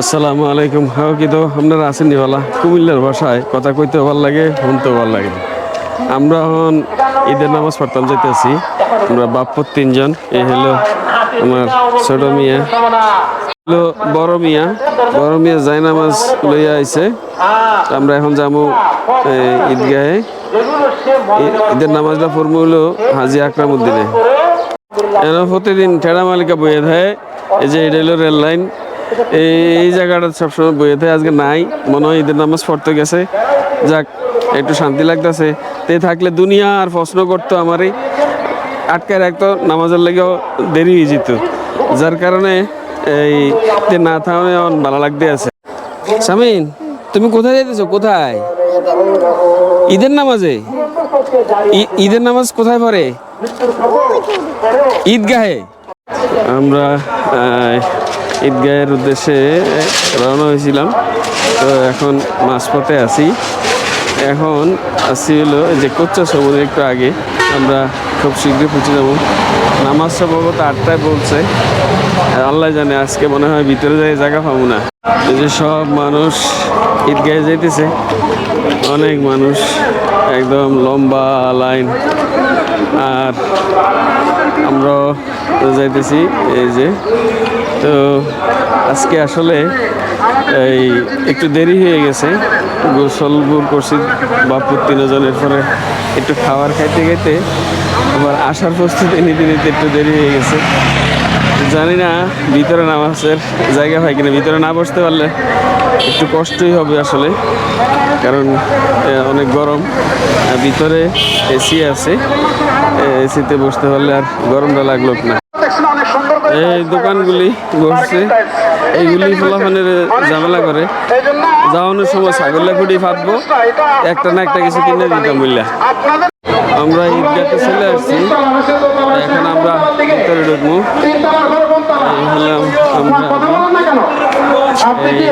আসসালামু আলাইকুম। হ্যাঁ কিন্তু আপনারা আছেন নিওয়ালা কুমিল্লার ভাষায় কথা কইতে ভালো লাগে শুনতে ভালো লাগে আমরা এখন ঈদের নামাজ পড়তাম যেতেছি আমরা বাপ্পর তিনজন, এ হলো আমার ছোট মিয়া। হলো বড় মিয়া। বড় মিয়া যাই নামাজ লইয়া আইছে। আমরা এখন যাব ঈদগাহে। ঈদের নামাজটা পড়ব হলো হাজি আকরামুদ্দিনে এরা প্রতিদিন ঠেড়া মালিকা বইয়ে দেয়। এই যে এটা হলো রেল লাইন এই জায়গাটা সবসময় বইয়ে দেয় আজকে নাই। মনে হয় ঈদের নামাজ পড়তে গেছে। যাক, একটু শান্তি লাগতেছে। তে থাকলে দুনিয়া আর প্রশ্ন করতো আমারই আটকায় রাখতো, নামাজের লেগেও দেরি হয়ে যেত। যার কারণে এই তে না থামে ভালো লাগতে আছে। সামিন তুমি কোথায় যাইতেছো? কোথায়? ঈদের নামাজে? ঈদের নামাজ কোথায় পড়ে? ঈদগাহে? আমরা ঈদগাহের উদ্দেশ্যে রওনা হয়েছিলাম। তো এখন মাঝপথে আছি। এখন আসছি হলো যে কোচ্চা সবুজ একটু আগে। আমরা খুব শীঘ্রই পৌঁছে যাব। নামাজ সম্ভবত আটটায় বলছে আল্লাহ জানে আজকে মনে হয় ভিতরে যাই জায়গা পাবো না। এই যে সব মানুষ ঈদগাহে যাইতেছে। অনেক মানুষ একদম লম্বা লাইন। আর আমরা যাইতেছি এই যে তো আজকে আসলে এই একটু দেরি হয়ে গেছে। গোসল গুর করছি বাপুর তিনজনের পরে একটু খাবার খাইতে খাইতে। আমার আসার প্রস্তুতি নিতে নিতে একটু দেরি হয়ে গেছে। জানি না ভিতরে নামাজের জায়গা হয় কিনা, ভিতরে না বসতে পারলে একটু কষ্টই হবে আসলে। কারণ অনেক গরম। ভিতরে এসি আছে। এসিতে বসতে পারলে আর গরমটা লাগল না। এই দোকানগুলি বসছে এইগুলি ফলাফানের ঝামেলা করে যাওয়ানোর সময় ছাগল্লা খুঁটি ফাটবো একটা না একটা কিছু কিনে দিতাম বললা আমরা ঈদগাতে চলে আসছি এখন আমরা ভিতরে ঢুকবো এই হলাম আমরা এই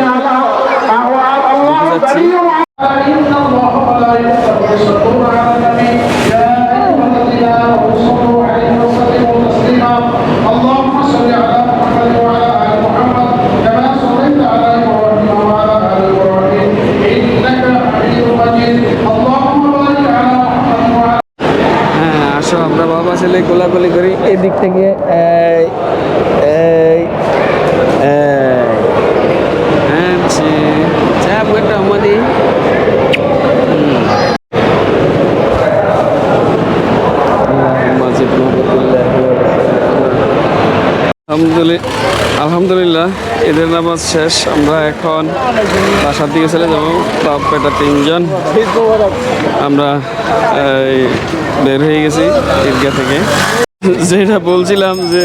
ঢুকে যাচ্ছি اللهم ছেলে গোলাগুলি করি। এই দিক থেকে আমাদের। আলহামদুলিল্লাহ। ঈদের নামাজ শেষ, আমরা এখন বাসার দিকে চলে যাব। বাপ, বেটা তিনজন। আমরা বের হয়ে গেছি ঈদগাহ থেকে। যেটা বলছিলাম যে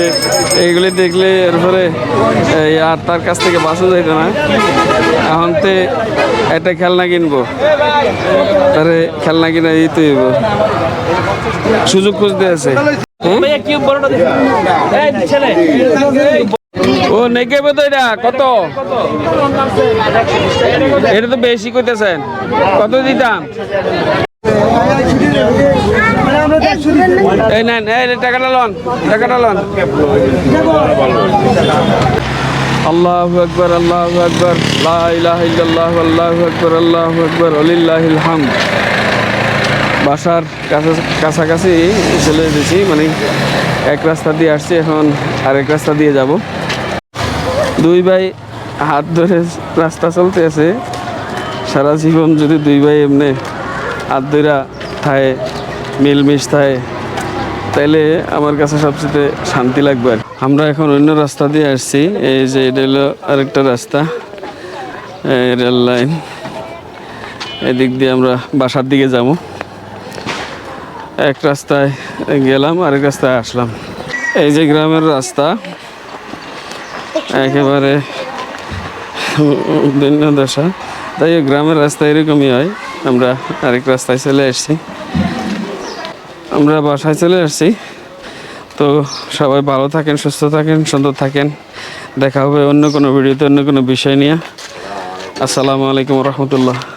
এইগুলি দেখলে এরপরে আর তার কাছ থেকে বাসও যাইতে না। এখন তে একটা খেলনা কিনবো। তারে খেলনা কিনা দিতে হইব। সুযোগ খুঁজতে আছে। হুম? ও তো এটা, কত? এটা তো বেশি কইতেছেন। কত দিতাম? এই নেন, এই টাকাটা লন টাকাটা লন। আল্লাহু আল্লাহু আল্লাহু বাসার কাছা- কাছাকাছি চলে এসেছি মানে এক রাস্তা দিয়ে আসছি, এখন আরেক রাস্তা দিয়ে যাব। দুই ভাই হাত ধরে রাস্তা চলতে আছে। সারা জীবন যদি দুই ভাই এমনি হাত ধরে থায়, মিলমিশ থায়, তাইলে আমার কাছে সবচেয়ে শান্তি লাগবে আর আমরা এখন অন্য রাস্তা দিয়ে আসছি। এই যে এটা হলো আরেকটা রাস্তা রেল লাইন। এদিক দিয়ে আমরা বাসার দিকে যাব। এক রাস্তায় গেলাম, আরেক রাস্তায় আসলাম। এই যে গ্রামের রাস্তা একেবারে ভিন্ন দশা। তাই গ্রামের রাস্তা এরকমই হয়। আমরা আরেক রাস্তায় চলে আসছি। আমরা বাসায় চলে আসছি। তো সবাই ভালো থাকেন, সুস্থ থাকেন, সুন্দর থাকেন। দেখা হবে অন্য কোনো ভিডিওতে, অন্য কোনো বিষয় নিয়ে। আসসালামু আলাইকুম রহমতুল্লাহ।